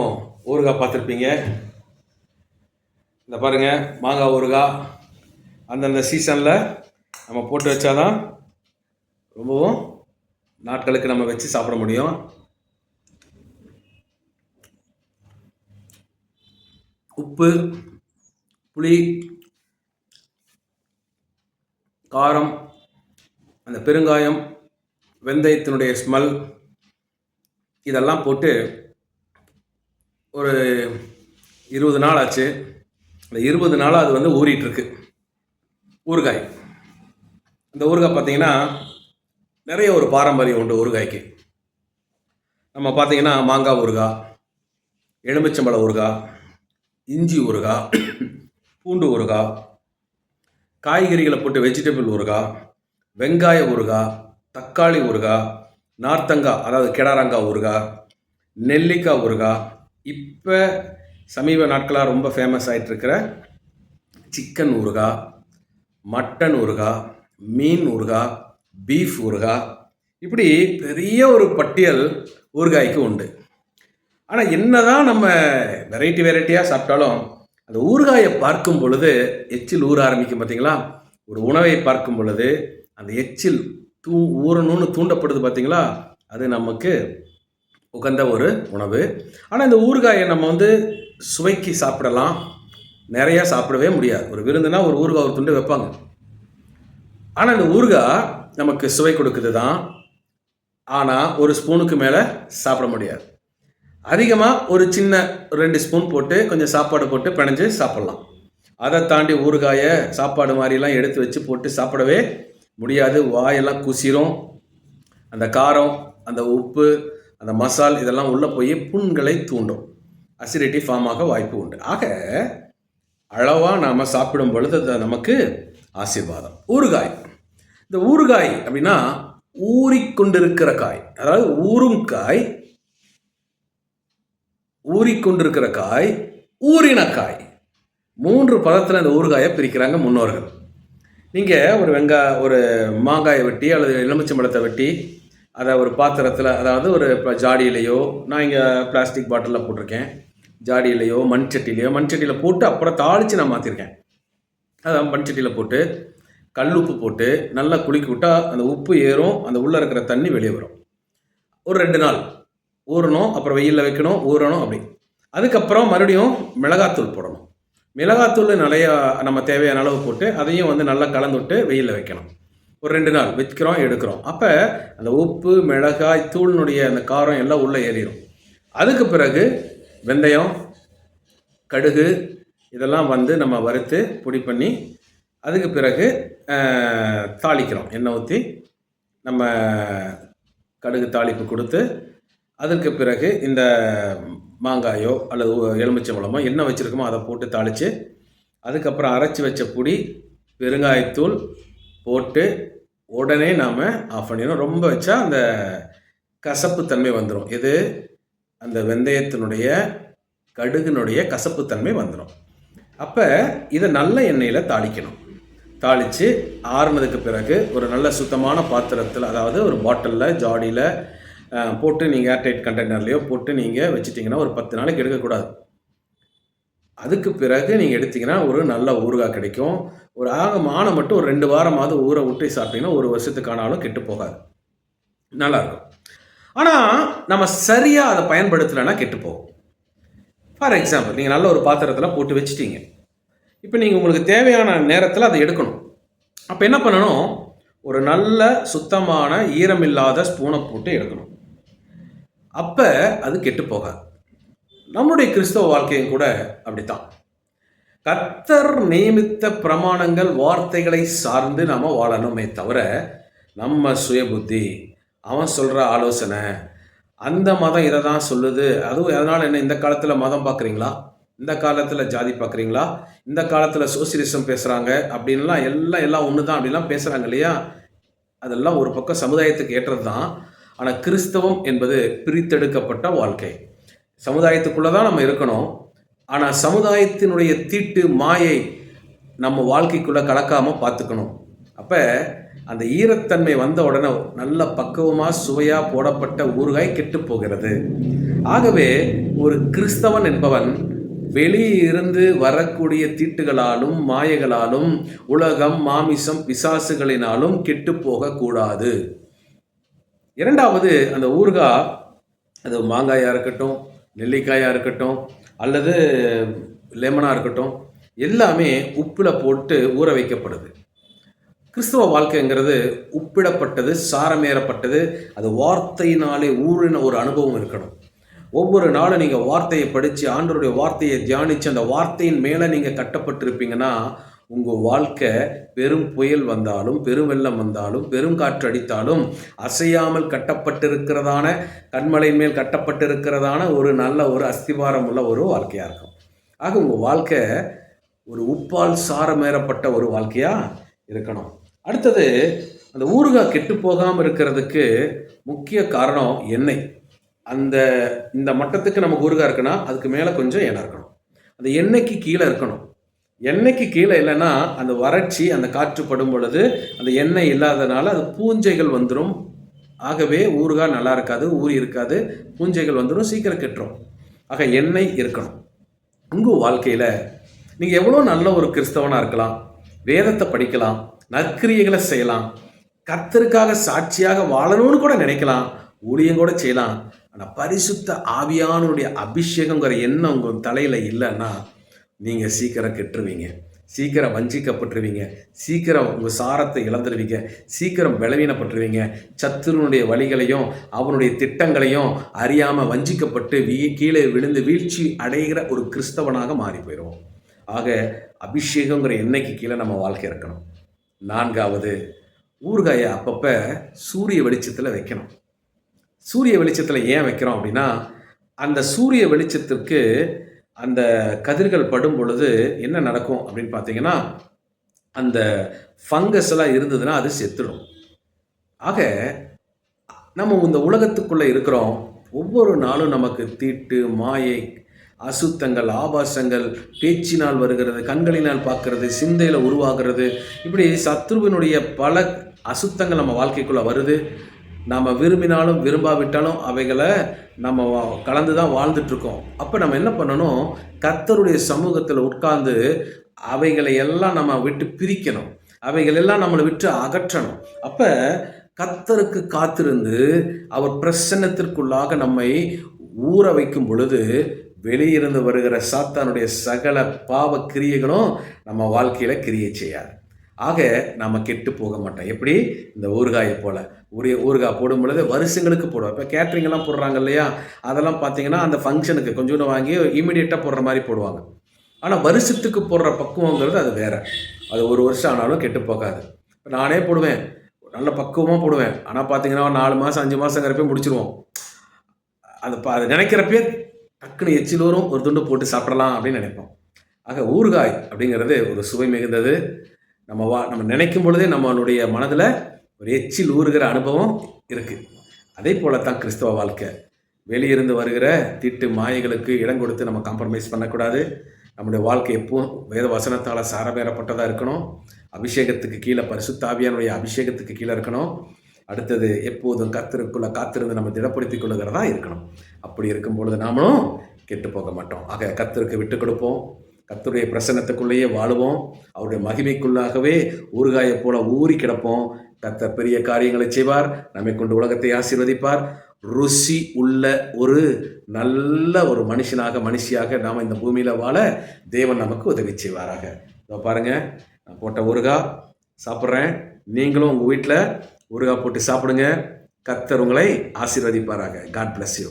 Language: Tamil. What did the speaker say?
ஊறுகாய் பார்த்துருப்பீங்க. இந்த பாருங்க மாங்காய் ஊறுகாய். அந்தந்த சீசனில் நம்ம போட்டு வச்சாதான் ரொம்பவும் நாட்களுக்கு நம்ம வச்சு சாப்பிட முடியும். உப்பு புளி காரம் அந்த பெருங்காயம் வெந்தயத்தினுடைய ஸ்மெல் இதெல்லாம் போட்டு ஒரு இருபது நாள் ஆச்சு. அந்த இருபது நாளாக அது வந்து ஊறிட்டுருக்கு. ஊறுகாய். இந்த ஊறுகாய் பார்த்தீங்கன்னா நிறைய ஒரு பாரம்பரியம் உண்டு ஊறுகாய்க்கு. நம்ம பார்த்தீங்கன்னா மாங்காய் ஊறுகாய் எலுமிச்சம்பழ ஊறுகாய் இஞ்சி ஊறுகாய் பூண்டு ஊறுகாய் காய்கறிகளை போட்டு வெஜிடபிள் ஊறுகாய் வெங்காய ஊறுகாய் தக்காளி ஊறுகாய் நார்த்தங்காய் அதாவது கிடாரங்காய் ஊறுகாய் நெல்லிக்காய் ஊறுகாய் இப்போ சமீப நாட்களாக ரொம்ப ஃபேமஸ் ஆகிட்டுருக்கிற சிக்கன் ஊறுகாய் மட்டன் ஊறுகாய் மீன் ஊறுகாய் பீஃப் ஊறுகாய் இப்படி பெரிய ஒரு பட்டியல் ஊறுகாய்க்கு உண்டு. ஆனால் என்ன தான் நம்ம வெரைட்டி வெரைட்டியாக சாப்பிட்டாலும் அந்த ஊறுகாயை பார்க்கும் பொழுது எச்சில் ஊற ஆரம்பிக்கும் பார்த்தீங்களா ஒரு உணவை பார்க்கும் பொழுது அந்த எச்சில் தூ ஊறணும்னு தூண்டப்படுது பார்த்தீங்களா அது நமக்கு உகந்த ஒரு உணவு. ஆனால் இந்த ஊறுகாயை நம்ம வந்து சுவைக்கு சாப்பிடலாம். நிறையா சாப்பிடவே முடியாது. ஒரு விருந்துனா ஒரு ஊறுகாய் ஒரு துண்டு வைப்பாங்க. ஆனால் இந்த ஊறுகாய் நமக்கு சுவை கொடுக்குது தான் ஆனால் ஒரு ஸ்பூனுக்கு மேலே சாப்பிட முடியாது. அதிகமாக ஒரு சின்ன ரெண்டு ஸ்பூன் போட்டு கொஞ்சம் சாப்பாடு போட்டு பிணைஞ்சு சாப்பிட்லாம். அதை தாண்டி ஊறுகாயை சாப்பாடு மாதிரிலாம் எடுத்து வச்சு போட்டு சாப்பிடவே முடியாது. வாயெல்லாம் குசிரும். அந்த காரம் அந்த உப்பு அந்த மசால் இதெல்லாம் உள்ளே போய் புண்களை தூண்டும். அசிடிட்டி ஃபார்ம் ஆக வாய்ப்பு உண்டு. ஆக அளவாக நாம் சாப்பிடும் பொழுது அது நமக்கு ஆசீர்வாதம். ஊறுகாய். இந்த ஊறுகாய் அப்படின்னா ஊறிக்கொண்டிருக்கிற காய். அதாவது ஊறும் காய் ஊறிக்கொண்டிருக்கிற காய் ஊறின காய். மூன்று பதத்தில் இந்த ஊறுகாயை பிரிக்கிறாங்க முன்னோர்கள். நீங்கள் ஒரு வெங்காய ஒரு மாங்காயை வெட்டி அல்லது எலுமிச்சம்பழத்தை வெட்டி அதை ஒரு பாத்திரத்தில் அதாவது ஒரு இப்போ ஜாடியிலையோ நான் இங்கே பிளாஸ்டிக் பாட்டிலில் போட்டிருக்கேன். ஜாடியிலையோ மண் சட்டிலையோ மண் சட்டியில் போட்டு அப்புறம் தாளித்து நான் மாற்றிருக்கேன் அதை மண் சட்டியில் போட்டு கல் உப்பு போட்டு நல்லா குளிக்க விட்டால் அந்த உப்பு ஏறும் அந்த உள்ளே இருக்கிற தண்ணி வெளியே வரும். ஒரு ரெண்டு நாள். ஊறணும் அப்புறம் வெயிலில் வைக்கணும் ஊறணும் அப்படி. அதுக்கப்புறம் மறுபடியும் மிளகாத்தூள் போடணும். மிளகாத்தூள் நிறையா நம்ம தேவையான அளவு போட்டு அதையும் வந்து நல்லா கலந்து விட்டு வெயிலில் வைக்கணும். ஒரு ரெண்டு நாள் வைக்கிறோம் எடுக்கிறோம். அப்போ அந்த உப்பு மிளகாய் தூளினுடைய அந்த காரம் எல்லாம் உள்ளே ஏறிடும் அதுக்கு பிறகு வெந்தயம் கடுகு இதெல்லாம் வந்து நம்ம வறுத்து பொடி பண்ணி அதுக்கு பிறகு தாளிக்கிறோம். எண்ணெய் ஊற்றி நம்ம கடுகு தாளிப்பு கொடுத்து அதற்கு பிறகு இந்த மாங்காயோ அல்லது எலுமிச்சை பழமோ என்ன வச்சுருக்கோமோ அதை போட்டு தாளித்து அதுக்கப்புறம் அரைச்சி வச்ச பொடி பெருங்காயத்தூள் போட்டு உடனே நாம் ஆஃப் பண்ணிடணும் ரொம்ப வச்சா அந்த கசப்பு தன்மை வந்துடும் இது அந்த வெந்தயத்தினுடைய கடுகுனுடைய கசப்புத்தன்மை வந்துடும் அப்போ இதை நல்ல எண்ணெயில் தாளிக்கணும். தாளித்து ஆறுனதுக்கு பிறகு ஒரு நல்ல சுத்தமான பாத்திரத்தில் அதாவது ஒரு பாட்டிலில் ஜாடியில் போட்டு நீங்கள் ஏர்டைட் கண்டெய்னர்லேயோ போட்டு நீங்கள் வச்சிட்டிங்கன்னா ஒரு பத்து நாளைக்கு எடுக்கக்கூடாது. அதுக்கு பிறகு நீங்கள் எடுத்தீங்கன்னா ஒரு நல்ல ஊறுகாய் கிடைக்கும். ஒரு ஆக மானம் மட்டும் ஒரு ரெண்டு வாரமாவது ஊற விட்டு சாப்பிட்டீங்கன்னா ஒரு வருஷத்துக்கானாலும் கெட்டு போகாது. நல்லாயிருக்கும். ஆனால் நம்ம சரியாக அதை பயன்படுத்தலைன்னா கெட்டு போகும். ஃபார் எக்ஸாம்பிள் நீங்கள் நல்ல ஒரு பாத்திரத்தில் போட்டு வச்சுட்டீங்க. இப்போ நீங்கள் உங்களுக்கு தேவையான நேரத்தில் அதை எடுக்கணும். அப்போ என்ன பண்ணணும்? ஒரு நல்ல சுத்தமான ஈரமில்லாத ஸ்பூனை போட்டு எடுக்கணும். அப்போ அது கெட்டு போகாது. நம்முடைய கிறிஸ்தவ வாழ்க்கையும் கூட அப்படித்தான். கர்த்தர் நியமித்த பிரமாணங்கள் வார்த்தைகளை சார்ந்து நாம் வாழணுமே தவிர நம்ம சுயபுத்தி அவன் சொல்கிற ஆலோசனை அந்த மதம் இதை தான் சொல்லுது. அதுவும் அதனால் என்ன இந்த காலத்தில் மதம் பார்க்குறீங்களா இந்த காலத்தில் ஜாதி பார்க்குறீங்களா இந்த காலத்தில் சோசியலிசம் பேசுகிறாங்க அப்படின்லாம் எல்லாம் எல்லாம் ஒன்று தான் அப்படிலாம் பேசுகிறாங்க இல்லையா? அதெல்லாம் ஒரு பக்கம் சமுதாயத்துக்கு ஏற்றது தான் ஆனால் கிறிஸ்தவம் என்பது பிரித்தெடுக்கப்பட்ட வாழ்க்கை. சமுதாயத்துக்குள்ளே தான் நம்ம இருக்கணும். ஆனால் சமுதாயத்தினுடைய தீட்டு மாயை நம்ம வாழ்க்கைக்குள்ளே கலக்காமல் பார்த்துக்கணும் அப்போ அந்த ஈரத்தன்மை வந்த உடனே நல்ல பக்குவமாக சுவையாக போடப்பட்ட ஊறுகாய் கெட்டு போகிறது. ஆகவே ஒரு கிறிஸ்தவன் என்பவன் வெளியிருந்து வரக்கூடிய தீட்டுகளாலும் மாயைகளாலும் உலகம் மாமிசம் பிசாசுகளினாலும் கெட்டு போகக்கூடாது இரண்டாவது அந்த ஊர்கா அது மாங்காயாக இருக்கட்டும் நெல்லிக்காயாக இருக்கட்டும் அல்லது லெமனாக இருக்கட்டும் எல்லாமே உப்பில் போட்டு ஊற வைக்கப்படுது. கிறிஸ்தவ வாழ்க்கைங்கிறது உப்பிடப்பட்டது சாரமேறப்பட்டது அது வார்த்தையினாலே ஊறின ஒரு அனுபவம் இருக்கணும். ஒவ்வொரு நாளும் நீங்கள் வார்த்தையை படித்து ஆண்டவருடைய வார்த்தையை தியானித்து அந்த வார்த்தையின் மேலே நீங்கள் கட்டப்பட்டிருப்பீங்கன்னா உங்கள் வாழ்க்கை பெரும் புயல் வந்தாலும் பெரும் வெள்ளம் வந்தாலும் பெரும் காற்று அடித்தாலும் அசையாமல் கட்டப்பட்டிருக்கிறதான கண்மலை மேல் கட்டப்பட்டிருக்கிறதான ஒரு நல்ல ஒரு அஸ்திவாரம் உள்ள ஒரு வாழ்க்கையாக இருக்கும். ஆக உங்கள் வாழ்க்கை ஒரு உப்பால் சாரமேறப்பட்ட ஒரு வாழ்க்கையாக இருக்கணும். அடுத்தது அந்த ஊறுகாய் கெட்டு போகாமல் இருக்கிறதுக்கு முக்கிய காரணம் எண்ணெய். அந்த இந்த மட்டத்துக்கு நமக்கு ஊறுகாய் இருக்குன்னா அதுக்கு மேலே கொஞ்சம் எண்ணெய் இருக்கணும். அந்த எண்ணெய்க்கு கீழே இருக்கணும். எண்ணெய்க்கு கீழே இல்லைன்னா அந்த வறட்சி அந்த காற்று படும் பொழுது அந்த எண்ணெய் இல்லாதனால அது பூஞ்சைகள் வந்துடும் ஆகவே ஊறுகாய் நல்லா இருக்காது ஊறி இருக்காது. பூஞ்சைகள் வந்துடும் சீக்கிரம் கெட்டுரும். ஆக எண்ணெய் இருக்கணும். உங்கள் வாழ்க்கையில் நீங்கள் எவ்வளோ நல்ல ஒரு கிறிஸ்தவனாக இருக்கலாம் வேதத்தை படிக்கலாம் நற்கிரியைகளை செய்யலாம் கத்தருக்காக சாட்சியாக வாழணும்னு கூட நினைக்கலாம் ஊழியம் கூட செய்யலாம். ஆனால் பரிசுத்த ஆவியானுடைய அபிஷேகங்கிற எண்ணம் உங்கள் தலையில் இல்லைன்னா நீங்கள் சீக்கிரம் கெட்டுருவீங்க. சீக்கிரம் வஞ்சிக்கப்பட்டுருவீங்க. சீக்கிரம் உங்கள் சாரத்தை இழந்துருவீங்க. சீக்கிரம் பலவீனப்பட்டுருவீங்க. சத்துருனுடைய வழிகளையும் அவனுடைய திட்டங்களையும் அறியாமல் வஞ்சிக்கப்பட்டு வீ கீழே விழுந்து வீழ்ச்சி அடைகிற ஒரு கிறிஸ்தவனாக மாறி போயிடுவோம் ஆக அபிஷேகங்கிற எண்ணெய்க்கு கீழே நம்ம வாழ்க்கை இருக்கணும். நான்காவது ஊறுகாயை அப்பப்போ சூரிய வெளிச்சத்தில் வைக்கணும். சூரிய வெளிச்சத்தில் ஏன் வைக்கிறோம் அப்படின்னா அந்த சூரிய வெளிச்சத்திற்கு அந்த கதிர்கள் படும் பொழுது என்ன நடக்கும் அப்படின்னு பார்த்தீங்கன்னா அந்த ஃபங்கஸ் எல்லாம் இருந்ததுன்னா அது செத்துடும். ஆக நம்ம இந்த உலகத்துக்குள்ளே இருக்கிறோம். ஒவ்வொரு நாளும் நமக்கு தீட்டு மாயை அசுத்தங்கள் ஆபாசங்கள் பேச்சினால் வருகிறது கண்களினால் பார்க்கறது சிந்தையில் உருவாகிறது. இப்படி சத்ருவினுடைய பல அசுத்தங்கள் நம்ம வாழ்க்கைக்குள்ளே வருது. நாம் விரும்பினாலும் விரும்பாவிட்டாலும் அவைகளை நம்ம வா- கலந்து தான் வாழ்ந்துட்டுருக்கோம் அப்போ நம்ம என்ன பண்ணணும்? கத்தருடைய சமூகத்தில் உட்கார்ந்து அவைகளை எல்லாம் நம்ம விட்டு பிரிக்கணும். அவைகள் எல்லாம் நம்மளை விட்டு அகற்றணும். அப்போ கத்தருக்கு காத்திருந்து அவர் பிரசன்னத்திற்குள்ளாக நம்மை ஊற வைக்கும் பொழுது வெளியிருந்து வருகிற சாத்தானுடைய சகல பாவ கிரியைகளும் நம்ம வாழ்க்கையில் கிரியை செய்யாது. ஆக நம்ம கெட்டு போக மாட்டோம். எப்படி? இந்த ஊறுகாயை போல். ஊரிய ஊறுகாய் போடும் பொழுது வருஷங்களுக்கு போடுவோம். இப்போ கேட்ரிங்கெல்லாம் போடுறாங்க இல்லையா? அதெல்லாம் பார்த்தீங்கன்னா அந்த ஃபங்க்ஷனுக்கு கொஞ்சோண்டு வாங்கி இமீடியட்டாக போடுற மாதிரி போடுவாங்க. ஆனால் வருஷத்துக்கு போடுற பக்குவங்கிறது அது வேறு. அது ஒரு வருஷம் ஆனாலும் கெட்டு போகாது. இப்போ நானே போடுவேன். நல்ல பக்குவமாக போடுவேன். ஆனால் பார்த்தீங்கன்னா நாலு மாதம் அஞ்சு மாதங்கிறப்பையும் முடிச்சிருவோம். அது ப அது நினைக்கிறப்பே டக்குன்னு எச்சிலூரும் ஒரு துண்டு போட்டு சாப்பிடலாம் அப்படின்னு நினைப்போம். ஆக ஊறுகாய் அப்படிங்கிறது ஒரு சுவை மிகுந்தது. நம்ம வா நம்ம நினைக்கும் பொழுதே நம்மளுடைய மனதில் ஒரு எச்சில் ஊறுகிற அனுபவம் இருக்குது அதே போல தான் கிறிஸ்தவ வாழ்க்கை. வெளியிருந்து வருகிற திட்டு மாயைகளுக்கு இடம் கொடுத்து நம்ம காம்ப்ரமைஸ் பண்ணக்கூடாது. நம்முடைய வாழ்க்கை எப்பவும் வேத வசனத்தால் சாரபேறப்பட்டதாக இருக்கணும். அபிஷேகத்துக்கு கீழே பரிசுத்தாவியானுடைய அபிஷேகத்துக்கு கீழே இருக்கணும். அடுத்தது எப்போதும் கத்திற்குள்ளே காத்திருந்து நம்ம திடப்படுத்திக் கொள்ளுகிறதா இருக்கணும். அப்படி இருக்கும் பொழுது நாமளும் கெட்டு போக மாட்டோம். ஆக கத்தருக்கு விட்டு கொடுப்போம். கத்தருடைய பிரசன்னத்துக்குள்ளேயே வாழுவோம். அவருடைய மகிமைக்குள்ளாகவே ஊறுகாயைப் போல ஊறி கிடப்போம். கத்தர் பெரிய காரியங்களை செய்வார். நம்மை கொண்டு உலகத்தை ஆசீர்வதிப்பார். ருசி உள்ள ஒரு நல்ல ஒரு மனுஷனாக மனுஷியாக நாம் இந்த பூமியில் வாழ தேவன் நமக்கு உதவி செய்வாராக. இதோ பாருங்கள் நான் போட்ட ஊறுகாய் சாப்பிட்றேன். நீங்களும் உங்கள் வீட்டில் ஊறுகாய் போட்டு சாப்பிடுங்க. கத்தர் உங்களை ஆசீர்வதிப்பாராக. God bless you